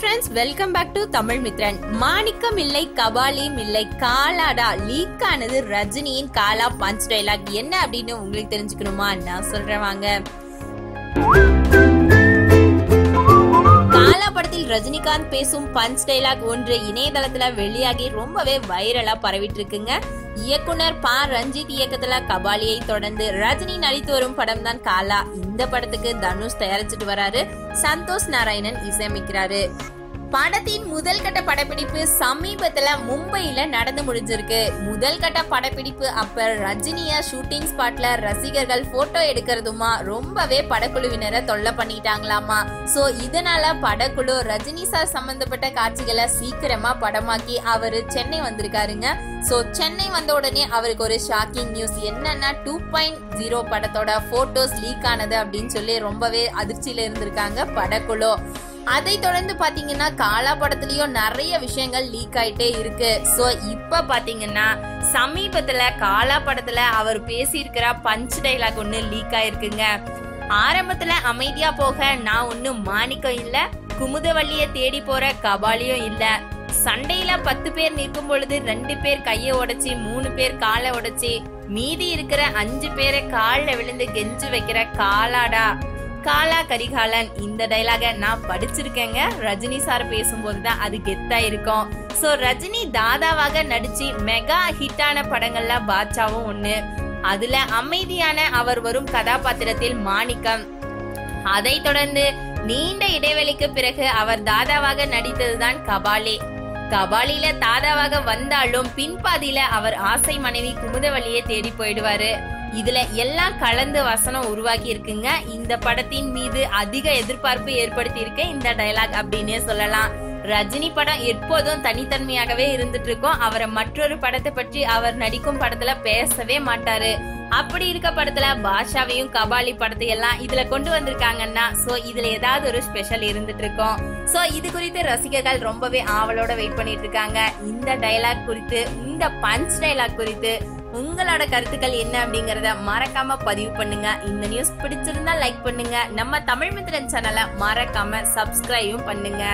Friends welcome back to Tamil Mithran Manickam இல்லை கபாலியும் இல்லை காலாடா லீக் ஆனது ரஜினியின் காலா பஞ்ச் டைலாக் என்ன அப்படின்னு உங்களுக்கு தெரிஞ்சுக்கணுமா? நான் சொல்றேன் வாங்க. காலா படத்தில் ரஜினிகாந்த் பேசும் பஞ்ச் டைலாக் ஒன்று இணையதளத்துல வெளியாகி ரொம்பவே வைரலா பரவிட்டு இருக்குங்க. இயக்குனர் ப. ரஞ்சித் இயக்கத்துல கபாலியை தொடர்ந்து ரஜினி நடித்து வரும் படம் தான் காலா. இந்த படத்துக்கு தனுஷ் தயாரிச்சுட்டு வராரு. சந்தோஷ் நாராயணன் இசையமைக்கிறாரு. படத்தின் முதல் கட்ட படப்பிடிப்பு சமீபத்துல மும்பையில நடந்து முடிஞ்சிருக்கு. முதல் கட்ட படப்பிடிப்பு அப்ப ரஜினியா ஷூட்டிங் ஸ்பாட்ல ரசிகர்கள் போட்டோ எடுக்கிறதுமா ரொம்பவே படக்குழுவினரை தொல்லை பண்ணிட்டாங்களாமா. சோ இதனால படக்குழு ரஜினி சார் சம்பந்தப்பட்ட காட்சிகளை சீக்கிரமா படமாக்கி அவரு சென்னை வந்திருக்காருங்க. சோ சென்னை வந்த உடனே அவருக்கு ஒரு ஷாக்கிங் நியூஸ் என்னன்னா டூ பாயிண்ட் ஜீரோ படத்தோட போட்டோஸ் லீக் ஆனது அப்படின்னு சொல்லி ரொம்பவே அதிர்ச்சியில இருந்திருக்காங்க படக்குழு. அதை தொடர்ந்து பாத்தீங்கன்னா காலா படத்துலயும் நிறைய விஷயங்கள் லீக் ஆயிட்டே இருக்கு. சோ இப்ப பாத்தீங்கன்னா சமீபத்துல காலா படத்துல அவர் பேசியிருக்கிற பஞ்ச் டைலாக் ஒண்ணு லீக் ஆயிருக்குங்க. ஆரம்பத்துல அமைதியா போக நான் ஒண்ணு மாணிக்கம் இல்ல குமுதவள்ளிய தேடி போற கபாலியும் இல்ல. சண்டையில பத்து பேர் நிற்கும் பொழுது ரெண்டு பேர் கைய உடைச்சி மூணு பேர் காலை உடைச்சி மீதி இருக்கிற அஞ்சு பேரை காலில் விழுந்து கெஞ்சு வைக்கிற காலாடா. காலா கரிகாலன். இந்த டைலாக நான் படிச்சிருக்கேங்க. ரஜினி சார் பேசும்போது தான் அது கெத்தா இருக்கும். சோ ரஜினி தாதாவாக நடிச்சு மெகா ஹிட்டான படங்கள்ல பாட்சாவும் ஒண்ணு. அதுல அமைதியான அவர் வரும் கதாபாத்திரத்தில் மாணிக்கம். அதை தொடர்ந்து நீண்ட இடைவெளிக்கு பிறகு அவர் தாதாவாக நடித்ததுதான் கபாலி. கபாலில தாதாவாக வந்தாலும் பின்பாதியில அவர் ஆசை மனைவி குமுதவழியை தேடி போயிடுவாரு. இதுல எல்லாம் கலந்து வசனம் உருவாக்கி இருக்குங்க. இந்த படத்தின் மீது அதிக எதிர்பார்ப்பு ஏற்படுத்தி இருக்க இந்த டைலாக் அப்படின்னே சொல்லலாம். ரஜினி படம் எப்போதும் தனித்தன்மையாகவே இருந்துட்டு இருக்கும். அவரை மற்றொரு படத்தை பற்றி அவர் நடிக்கும் படத்துல பேசவே மாட்டாரு. அப்படி இருக்க படத்துல பாஷாவையும் கபாலி படத்தை எல்லாம் இதுல கொண்டு வந்திருக்காங்கன்னா சோ இதுல ஏதாவது ஒரு ஸ்பெஷல் இருந்துட்டு இருக்கும். சோ இது குறித்து ரசிகர்கள் ரொம்பவே ஆவலோட வெயிட் பண்ணிட்டு இருக்காங்க. இந்த டைலாக் குறித்து இந்த பஞ்ச் டைலாக் குறித்து உங்களோட கருத்துக்கள் என்ன அப்படிங்கறத மறக்காம பதிவு பண்ணுங்க. இந்த நியூஸ் பிடிச்சிருந்தா லைக் பண்ணுங்க. நம்ம தமிழ் மித்திரன் சேனலை மறக்காம சப்ஸ்கிரைபும் பண்ணுங்க.